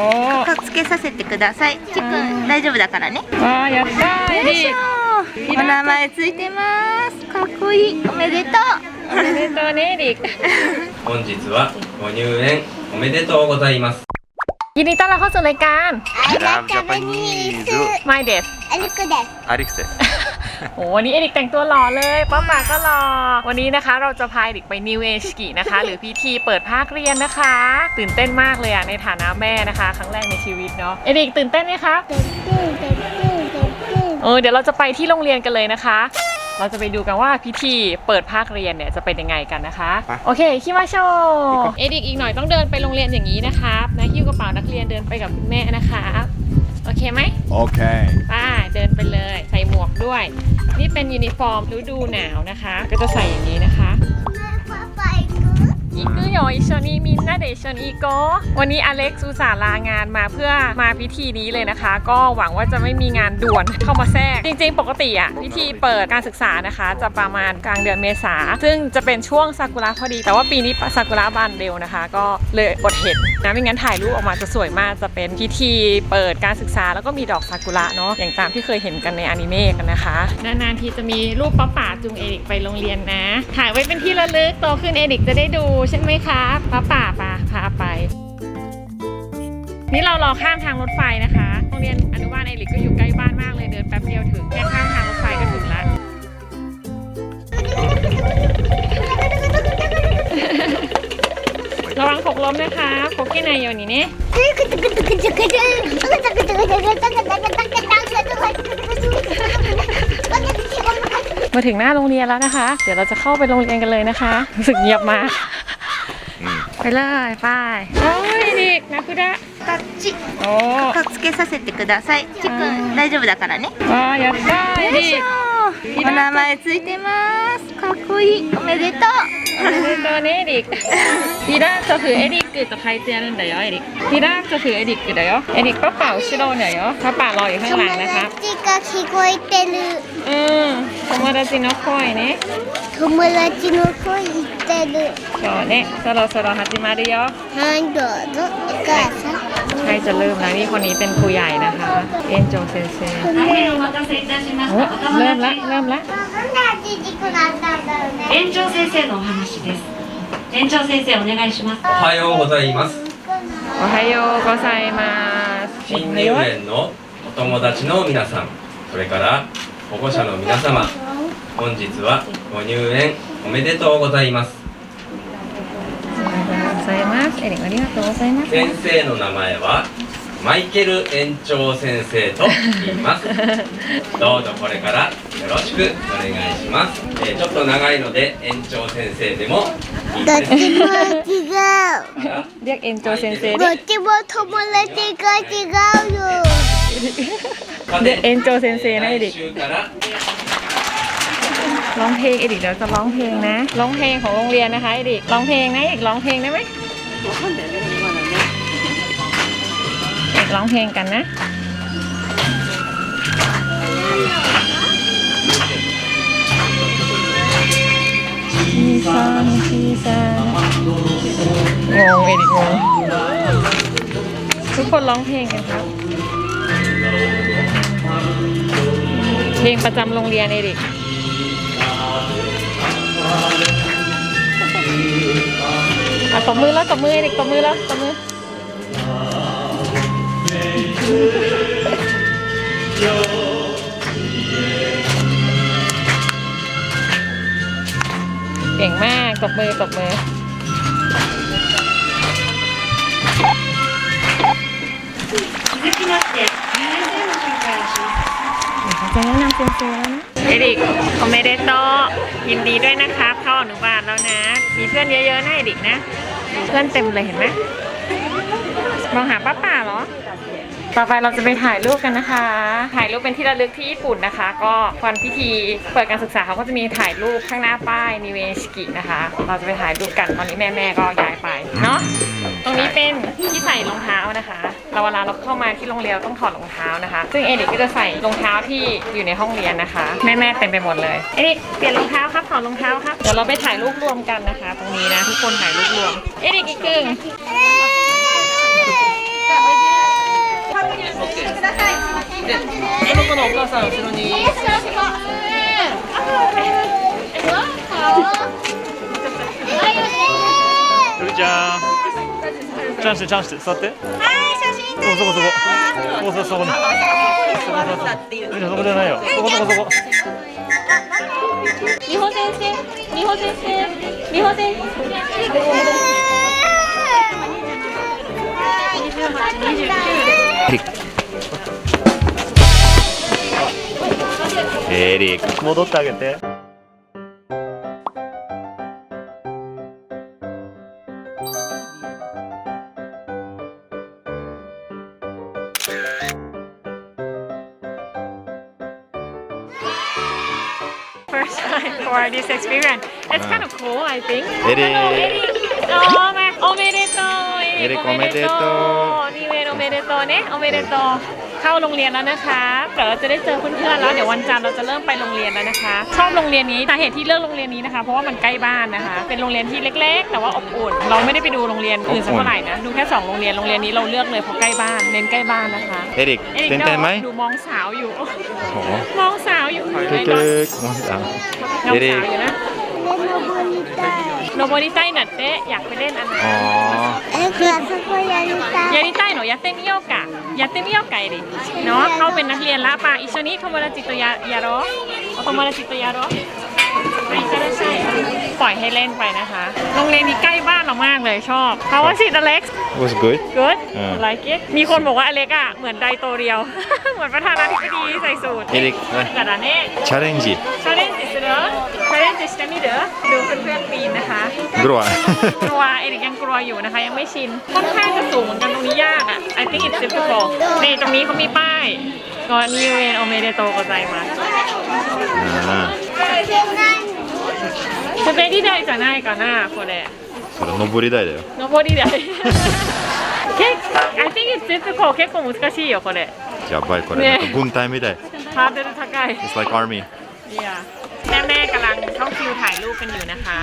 かつけさせてください。ちくん。大丈夫だからね。わーやったよいしょお名前ついてます。かっこいい。おめでとう。おめでとうねエリ本日はご入園おめでとうございます ยินดีต้อนรับเข้าสู่รายการ I love Japanese ไม่เด็ดอริก็เด็ดอริกเดซโอ้วันนี้เอริกแต่งตัวหล่อเลย ป้าหมาก็หล่อ วันนี้นะคะเราจะพาเอริกไปนิวเอชกินะคะ หรือพิธีเปิดภาคเรียนนะคะ ตื่นเต้นมากเลยอะในฐานะแม่นะคะ ครั้งแรกในชีวิตเนาะ เอริกตื่นเต้นไหมคะ เต้นเต้นเต้นเต้นเต้นเออเดี๋ยวเราจะไปที่โรงเรียนกันเลยนะคะ เราจะไปดูกันว่าพิธีเปิดภาคเรียนเนี่ยจะเป็นยังไงกันนะคะไโอเคคิมาโชเอดิกอีกหน่อยต้องเดินไปโรงเรียนอย่างนี้นะครับนะหิ้วกระเป๋านักเรียนเดินไปกับคุณแม่นะคะโอเคไหมโอเคป้าเดินไปเลย ใส่หมวกด้วย นี่เป็นยูนิฟอร์มฤดูหนาวนะคะ ก็จะใส่อย่างนี้นะคะ อีกโยอิชนีมินนาเดชนอีโกวันนี้อเล็กซ์อุตส่าห์ลางานมาเพื่อมาพิธีนี้เลยนะคะ ก็หวังว่าจะไม่มีงานด่วนเข้ามาแทรก จริง ๆ ปกติอะพิธีเปิดการศึกษานะคะ จะประมาณกลางเดือนเมษา ซึ่งจะเป็นช่วงซากุระพอดี แต่ว่าปีนี้ซากุระบานเร็วนะคะ ก็เลยอดเห็นนะไม่งั้นถ่ายรูปออกมาจะสวยมากจะเป็นพิธีเปิดการศึกษาแล้วก็มีดอกซากุระเนาะอย่างตามที่เคยเห็นกันในอนิเมะกันนะคะ นานๆทีจะมีรูปป้าป๋าจูงเอริกไปโรงเรียนนะ ถ่ายไว้เป็นที่ระลึกโตขึ้นเอริกจะได้ดูใช่ไหมคะป้าป่าป่าพาไป นี่เรารอข้ามทางรถไฟนะคะโรงเรียนอนุบาลเอลิกก็อยู่ใกล้บ้านมากเลยเดินแป๊บเดียวถึงแค่ข้ามทางรถไฟก็ถึงละระวังหกล้มนะคะโคกี้นายโยนี่นี่มาถึงหน้าโรงเรียนแล้วนะคะ เดี๋ยวเราจะเข้าไปโรงเรียนกันเลยนะคะ รู้สึกเงียบมาก ไปเลยไปโอ้ยเด็กนะคุณดะ タッチ โอ้ かつけさせてくださいちくん大丈夫だからね ว้าやったーエリよいしょお名前ついてますかっこいいおめでとうおめで とうねエリックピラートフエリックと書いてあるんだよエリックピラートフエリックだよエリックパパ後ろだよパパรออยู่ข้างหลังนะคะ 達が聞こえてる อืม友達の声ね友達の声言ってるそうねそろそろ始まるよはいどうぞお母さん ใครจะเริ่มแล้วนี่คนนี้เป็นครูใหญ่นะคะ เอ็นโจเซนเซโอ้เริ่มละเริ่มละ 園長先生のお話です。園長先生お願いします。おはようございます。おはようございます。新入園のお友達の皆さん。それから保護者の皆様。本日はご入園おめでとうございます。おはようございます。ありがとうございます。先生の名前はマイケル園長先生と言いますどうぞこれからよろしくお願いします、えーちょっと長いので園長先生でもいいどっですちも違うか เรียกเอ็นโจเซนเซ ど ดิ っちも友達が違うよさてで園長先生ねエリ来週から ร้องเพลงเอริกเดี๋ยวจะร้องเพลงนะร้องเพลงของโรงเรียนนะคะเอริกร้องเพลงนะเอกร้องเพลงได้ไหมเอก ร้องเพลงกันนะชีซานชีซางงเอริกงงทุกคนร้องเพลงกันครับ เพลงประจำโรงเรียนเอริกอะตบมือแล้วตบมือเด็กตบมือแล้วตบมือ เก่งมากตบมือตบมือ 続きまして先生の紹介をします จะแนะนำเซนเซแล้วนะเอริกคอมเมเดโตยินดีด้วยนะครับเข้าอนุบาลแล้วนะ มีเพื่อนเยอะๆนะเอริกนะ เพื่อนเต็มเลยเห็นไหมมองหาป้าป่าเหรอ ต่อไปเราจะไปถ่ายรูปกันนะคะ ถ่ายรูปเป็นที่ระลึกที่ญี่ปุ่นนะคะ ก็วันพิธีเปิดการศึกษาเขาก็จะมีถ่ายรูปข้างหน้าป้ายนิเวสกินะคะ เราจะไปถ่ายรูปกันตอนนี้แม่ๆก็ย้ายไปเนาะ ตรงนี้เป็นที่ใส่รองเท้านะคะ เราเวลาเราเข้ามาที่โรงเรียนต้องถอดรองเท้านะคะ ซึ่งเอริกก็จะใส่รองเท้าที่อยู่ในห้องเรียนนะคะ แม่ๆเต็มไปหมดเลย เอริกเปลี่ยนรองเท้าครับถอดรองเท้าครับ เดี๋ยวเราไปถ่ายรูปรวมกันนะคะ ตรงนี้นะทุกคนถ่ายรูปรวม เอริกอีกกึ่ง さん後ろに。ルリちゃん。チャンスチャンス座って。はい写真そこそこそこそこそこそこねそこそこそこそこ。じゃないよそこそこそこ美穂先生。美穂先生。美穂先生エリック戻ってあげて first time for this experience it's kind of cool I think エリ Hello エ ッリックおめおめでとうエリックエリックおめでとう นี่ เข้าโรงเรียนแล้วนะคะเดี๋ยวจะได้เจอเพื่อนๆแล้วเดี๋ยววันจันทร์เราจะเริ่มไปโรงเรียนแล้วนะคะ ชอบโรงเรียนนี้สาเหตุที่เลือกโรงเรียนนี้นะคะ เพราะว่ามันใกล้บ้านนะคะ เป็นโรงเรียนที่เล็ก ๆ แต่ว่าอบอุ่น เราไม่ได้ไปดูโรงเรียนอื่นสักเท่าไหร่นะ ดูแค่สองโรงเรียน โรงเรียนนี้เราเลือกเลยเพราะใกล้บ้าน เน้นใกล้บ้านนะคะเอริกเต้นไหมดูมองสาวอยู่มองสาวอยู่เต้นเต้นมองสาวอยู่นะ โนโบริไตนัดเตะอยากไปเล่นอันไหน อ๋อ えくあそこやりたいやりたいのやってみようかやってみようかエリเนาะเขาเป็นนักเรียนละป่ะ一緒に友達とややろうお友達とやろうไ ปล่อยให้เล่นไปนะคะ โรงเรียนนี้ใกล้บ้านเรามากเลยชอบ How was it Alex was good good อ่า like it มีคนบอกว่าอเล็กอะเหมือนไดโตเรียว เหมือนประธานาธิบดีใส่สูตร Eric กระดานเน่ challenge challenge เสนอ challenge จะมีเด้อดูเพื่อนๆปีนนะคะ กลัว กลัวเอริกยังกลัวอยู่นะคะ ยังไม่ชิน ค่อนข้างจะสูงเหมือนกันตรงนี้ยากอะ I think it's difficult นี่ตรงนี้เขามีป้ายก่อนยูเอ็นโอเมเดโตกใจมา อ่าา ดีได้じゃないかなこれそれ登り台だよ登り台結 I think it's difficult 結構難しいよこれやばいこれねなんか軍隊みたいハードル高い It's like army แม่แม่ๆกำลังเข้าคิวถ่ายรูปกันอยู่นะคะ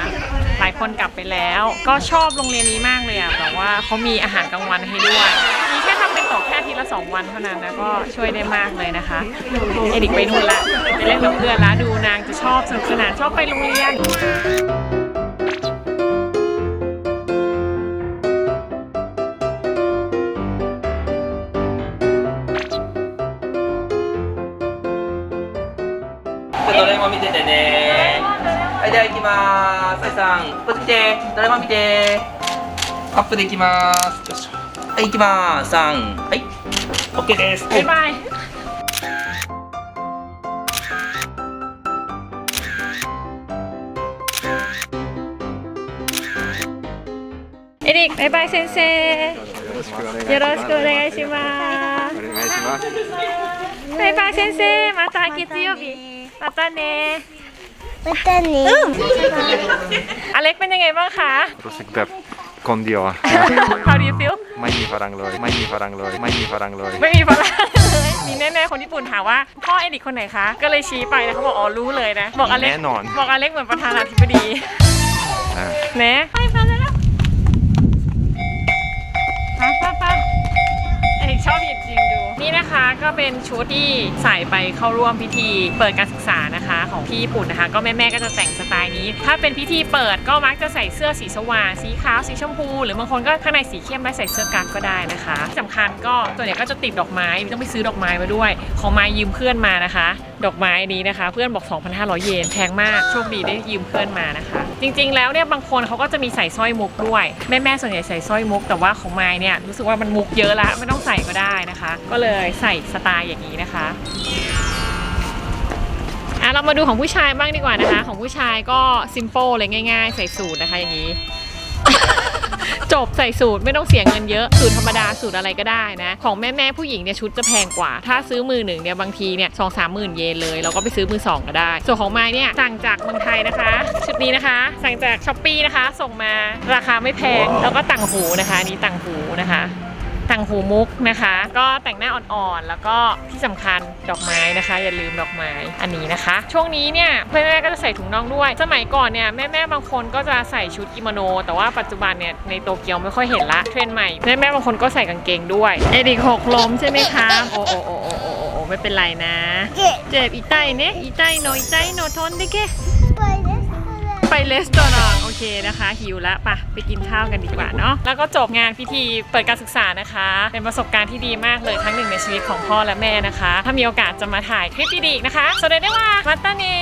หลายคนกลับไปแล้ว ก็ชอบโรงเรียนนี้มากเลยอ่ะแบบว่าเขามีอาหารกลางวันให้ด้วย มีแค่ ทำเป็นโต๊ะแค่ทีละสองวันเท่านั้นนะก็ช่วยได้มากเลยนะคะ เอดิกไปนู่นละไปเล่นกับเพื่อนละดูนางจะชอบสนุกสนานชอบไปโรงเรียน ドラえもん見ててねはいでは行きますさいさんこっち来てドラえもん見てアップで行きますよいしょ はい行きます3はい OK です บ๊ายบายเอริกบ๊ายบายเซนเซよろしくお願いしますお願いしますバイバイ先生また月曜日またねまたね อเล็กเป็นยังไงบ้างคะ รู้สึกแบบ คนเดียวอะ How do you feel ไม่มีพลังเลย ไม่มีพลังเลย ไม่มีพลังเลย ไม่มีพลังเลยมีแน่ๆคนญี่ปุ่นถามว่าพ่อเอริกคนไหนคะ ก็เลยชี้ไปนะเขาบอกอ๋อรู้เลยนะ บอกอเล็กแน่นอน บอกอเล็กเหมือนประธานาธิบดีอะเนะไปไปแล้วไปไปไปเอริกชอบหยิบจริงดู นี่นะคะก็เป็นชุดที่ใส่ไปเข้าร่วมพิธีเปิดการศึกษานะคะของที่ญี่ปุ่นนะคะ ก็แม่ๆก็จะแต่งสไตล์นี้ ถ้าเป็นพิธีเปิดก็มักจะใส่เสื้อสีสว่างสีขาวสีชมพู หรือบางคนก็ข้างในสีเข้มและใส่เสื้อกั๊กก็ได้นะคะที่สำคัญก็ตัวเนี้ยก็จะติดดอกไม้ต้องไปซื้อดอกไม้มาด้วย ของไม้ยืมเพื่อนมานะคะ ดอกไม้นี้นะคะ เพื่อนบอก 2,500 เยนแพงมากโชคดีได้ยืมเพื่อนมานะคะ จริงๆแล้วเนี่ยบางคนเขาก็จะมีใส่สร้อยมุกด้วยแม่ๆส่วนใหญ่ใส่สร้อยมุก แต่ว่าของไม้เนี่ยรู้สึกว่ามันมุกเยอะละไม่ต้องใส่ก็ได้นะคะ ก็เลยใส่สไตล์อย่างนี้นะคะอะเรามาดูของผู้ชายบ้างดีกว่านะคะ ของผู้ชายก็ซิม p ป e เลยง่ายๆ ใส่สูทนะคะอย่างนี้ จบใส่สูตรไม่ต้องเสียเงินเยอะ สูตรธรรมดาสูตรอะไรก็ได้นะ ของแม่แม่ผู้หญิงเนี่ยชุดจะแพงกว่า ถ้าซื้อมือหนึ่งเนี่ยบางทีเนี่ยสองสามหมื่นเยนเลย เราก็ไปซื้อมือสองก็ได้ ส่วนของไม้เนี่ยสั่งจากเมืองไทยนะคะ ชุดนี้นะคะ สั่งจากช้อปปีนะคะ ส่งมาราคาไม่แพงแล้วก็ต่างหูนะคะนนี่ต่างหูนะคะ ต่างหูมุกนะคะ ก็แต่งหน้าอ่อนๆ แล้วก็ที่สำคัญดอกไม้นะคะ อย่าลืมดอกไม้อันนี้นะคะ ช่วงนี้เนี่ยเพื่อนแม่ก็จะใส่ถุงน่องด้วย สมัยก่อนเนี่ยแม่แม่ๆบางคนก็จะใส่ชุดกิโมโน แต่ว่าปัจจุบันเนี่ยในโตเกียวไม่ค่อยเห็นละเทรนด์ใหม่แม่แม่ๆบางคนก็ใส่กางเกงด้วยเอดิกหกล้มใช่ไหมคะโอ้โอ้โอ้โอ้โอ้โอ้ไม่เป็นไรนะ เจ็บอีไตเนี่ยอีไตโนอีไตโนทนได้แค่ ไปเลสตอรองโอเคนะคะ หิวแล้วปะไปกินข้าวกันดีกว่าเนาะแล้วก็จบงานพิธีเปิดการศึกษานะคะ เป็นประสบการณ์ที่ดีมากเลยครั้งหนึ่งในชีวิตของพ่อและแม่นะคะ ถ้ามีโอกาสจะมาถ่ายคลิปดีๆอีกนะคะสวัสดีว่ามาตาเน่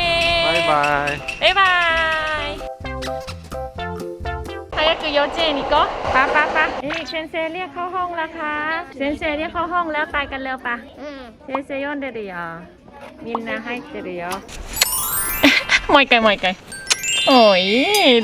バイバイ。 บ๊ายบาย早く幼稚園に行こうป้าป้าป้าเอ๊ะเซนเซเรียกเข้าห้องแล้วค่ะเซนเซเรียกเข้าห้องแล้วไปกันเร็วปะเซนเซ読んでるよみんな入ってるよもう一回もう一回 おい